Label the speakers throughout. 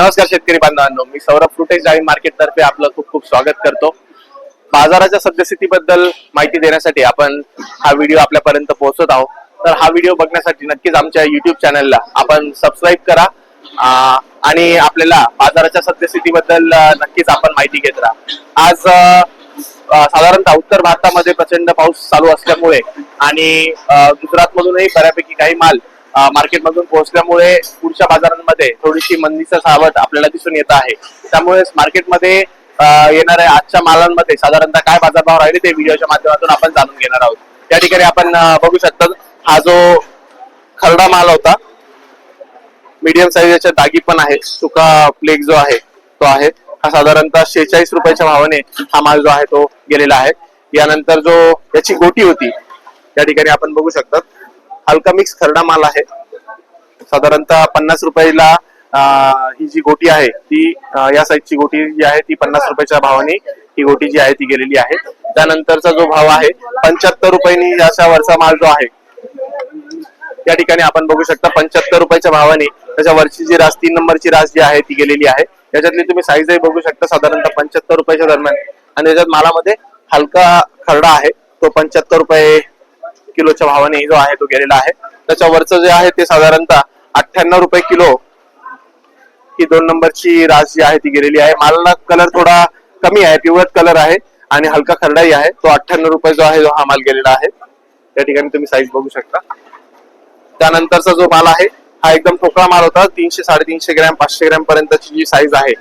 Speaker 1: नमस्कार शेतकरी बांधवांनो. मी सौरभ फ्रुटेज डाळी मार्केट तर्फे आपलं खूप खूप स्वागत करतो. बाजाराच्या सद्यस्थितीबद्दल माहिती देण्यासाठी आपण हा व्हिडिओ आपल्यापर्यंत पोहोचत आहोत. तर हा व्हिडिओ बघण्यासाठी नक्कीच आमच्या युट्यूब चॅनलला आपण सबस्क्राईब करा. आणि आपल्याला बाजाराच्या सद्यस्थितीबद्दल नक्कीच आपण माहिती घेत राहा. आज साधारणतः उत्तर भारतामध्ये प्रचंड पाऊस चालू असल्यामुळे आणि गुजरातमधूनही बऱ्यापैकी काही माल मार्केटमधून पोहोचल्यामुळे पुढच्या बाजारांमध्ये थोडीशी मंदीचा सावट आपल्याला दिसून येत आहे. त्यामुळे मार्केटमध्ये येणाऱ्या आजच्या मालांमध्ये साधारणतः काय बाजारभाव राहिले ते व्हिडिओच्या माध्यमातून आपण जाणून घेणार आहोत. त्या ठिकाणी आपण बघू शकता हा जो खरडा माल होता मीडियम साईजच्या दागी पण आहे. सुका प्लेग जो आहे तो आहे. हा साधारणतः शेहेचाळीस रुपयाच्या भावाने हा माल जो आहे तो गेलेला आहे. यानंतर जो याची गोटी होती त्या ठिकाणी आपण बघू शकतात हलका मिक्स खरडा माल आहे. साधारणतः पन्नास रुपयाला ही जी गोटी आहे ती या साईजची गोटी जी आहे ती पन्नास रुपयाच्या भावाने ही गोटी जी आहे ती गेलेली आहे. त्यानंतरचा जो भाव आहे पंच्याहत्तर रुपयांनी अशा वरचा माल जो आहे त्या ठिकाणी आपण बघू शकता पंच्याहत्तर रुपयाच्या भावाने त्याच्या वरची जी रास तीन नंबरची रास जी आहे ती गेलेली आहे. त्याच्यातली तुम्ही साईजही बघू शकता साधारणतः पंच्याहत्तर रुपयाच्या दरम्यान. आणि त्याच्यात मालामध्ये हलका खरडा आहे तो पंच्याहत्तर रुपये किलोच्या भावाने जो आहे तो गेलेला आहे. त्याच्यावरचं जे आहे ते साधारणतः अठ्ठ्याण्णव रुपये किलो ही दोन नंबरची रास जी आहे ती गेलेली आहे. मालाला कलर थोडा कमी आहे पिवळट कलर आहे आणि हलका खरडाही आहे. तो अठ्ठ्याण्णव रुपये जो आहे जो हा माल गेलेला आहे. त्या ठिकाणी तुम्ही साईज बघू शकता. त्यानंतरचा जो माल आहे हा एकदम ठोकळा माल होता. तीनशे साडेतीनशे ग्रॅम पाचशे ग्रॅम पर्यंतची जी साईज आहे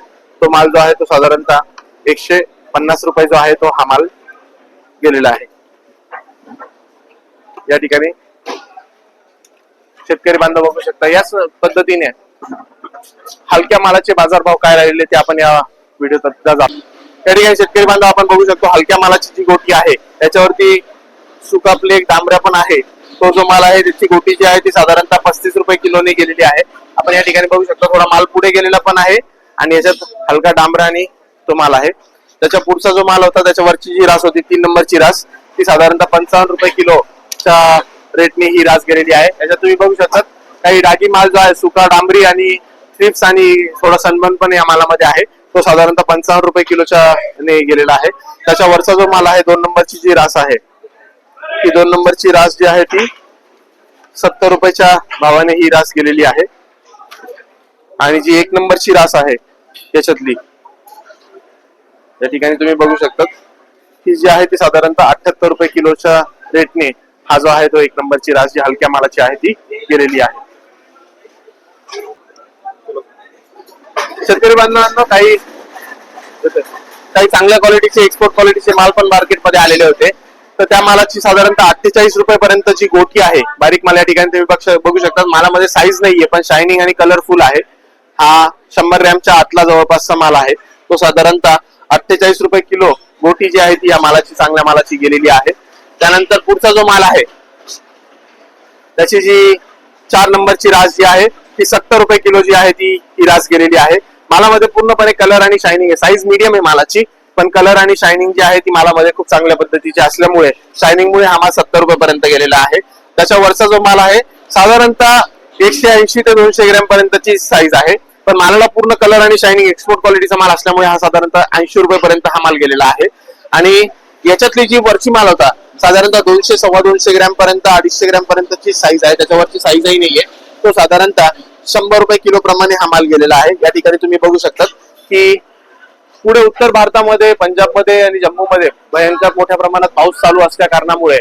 Speaker 1: तो माल जो आहे तो साधारणतः एकशे पन्नास रुपये जो आहे तो हा माल गेलेला आहे. या ठिकाणी शेतकरी बांधव बघू शकता. याच पद्धतीने हलक्या मालाचे बाजारभाव काय राहिले ते आपण या व्हिडिओत जातो त्या ठिकाणी शेतकरी बांधव आपण बघू शकतो हलक्या मालाची जी गोटी आहे त्याच्यावरती सुका प्लेक डांबऱ्या पण आहे. तो जो माल आहे त्याची गोटी जी आहे ती साधारणतः पस्तीस रुपये किलोने गेलेली आहे. आपण या ठिकाणी बघू शकतो थोडा माल पुढे गेलेला पण आहे आणि याच्यात हलका डांबरा आणि तो माल आहे. त्याच्या पुढचा जो माल होता त्याच्यावरची जी रास होती तीन नंबरची रास ती साधारणतः पंचावन्न रुपये किलो किलोच्या रेटने ही रास गेलेली आहे. याच्यात तुम्ही बघू शकता काही डागी माल जो आहे सुका डांबरी आणि स्ट्रिप्स आणि थोडा सनबन पण या मालामध्ये आहे. तो साधारणतः पंचावन्न रुपये किलोच्या ने गेलेला आहे. त्याच्या वरचा जो माल आहे दोन नंबरची जी रास आहे ही दोन नंबरची रास जी आहे ती सत्तर रुपयाच्या भावाने ही रास गेलेली आहे. आणि जी एक नंबरची रास आहे याच्यातली या ठिकाणी तुम्ही बघू शकता ही जी आहे ती साधारणतः अठ्याहत्तर रुपये किलोच्या रेटने हा जो आहे तो एक नंबरची रास जी हलक्या मालाची आहे ती गेलेली आहे. शेतकरी बांधवांना काही काही चांगल्या क्वालिटीचे एक्सपोर्ट क्वालिटीचे माल पण मार्केटमध्ये आलेले होते. तर त्या मालाची साधारणतः अठ्ठेचाळीस रुपये पर्यंतची गोटी आहे. बारीक माल या ठिकाणी तुम्ही बघू शकतात मालामध्ये साईज नाहीये पण शायनिंग आणि कलरफुल आहे. हा शंभर ग्रॅमच्या आतला जवळपासचा माल आहे. तो साधारणतः अठ्ठेचाळीस रुपये किलो गोटी जी आहे ती या मालाची चांगल्या मालाची गेलेली आहे. त्यानंतर पुढचा जो माल आहे त्याची जी चार नंबरची रास जी आहे ती सत्तर रुपये किलो जी आहे ती ही रास गेलेली आहे. मालामध्ये पूर्णपणे कलर आणि शायनिंग आहे. साईज मीडियम आहे मालाची पण कलर आणि शायनिंग जी आहे ती मालामध्ये खूप चांगल्या पद्धतीची असल्यामुळे शायनिंगमुळे हा माल सत्तर रुपये पर्यंत गेलेला आहे. त्याच्या वरचा जो माल आहे साधारणतः एकशे ऐंशी ते दोनशे ग्रॅम पर्यंतची साईज आहे. पण मालाला पूर्ण कलर आणि शायनिंग एक्सपोर्ट क्वालिटीचा माल असल्यामुळे हा साधारणतः ऐंशी रुपये पर्यंत हा माल गेलेला आहे. आणि याच्यातली जी वरची माल होता साधारणतः दोनशे सव्वा दोनशे ग्रॅम पर्यंत अडीचशे ग्रॅम पर्यंतची साईज आहे. त्याच्यावरची साईजही नाहीये. तो साधारणतः शंभर रुपये किलो प्रमाणे हा माल गेलेला आहे. या ठिकाणी तुम्ही बघू शकता की पुढे उत्तर भारतामध्ये पंजाबमध्ये आणि जम्मूमध्ये भयंकर मोठ्या प्रमाणात पाऊस चालू असल्या कारणामुळे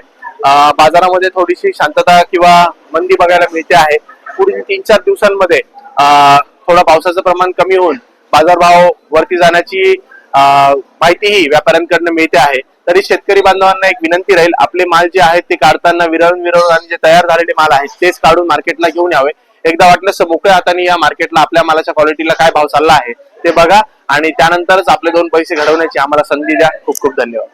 Speaker 1: बाजारामध्ये थोडीशी शांतता किंवा मंदी बघायला मिळते आहे. पुढील तीन चार दिवसांमध्ये थोडा पावसाचं प्रमाण कमी होऊन बाजारभाव वरती जाण्याची माहितीही व्यापाऱ्यांकडनं मिळते आहे. तरी शेतकरी बांधवांना एक विनंती राहील आपले माल जे आहेत ते काढताना विरळून विरळून आणि जे तयार झालेले माल आहेत तेच काढून मार्केटला घेऊन यावे. एकदा वाटलं मोकळ्या हाताने या मार्केटला आपल्या मालाच्या क्वालिटीला काय भाव चालला आहे ते बघा आणि त्यानंतरच आपले दोन पैसे घडवण्याची आम्हाला संधी द्या. खूप खूप धन्यवाद.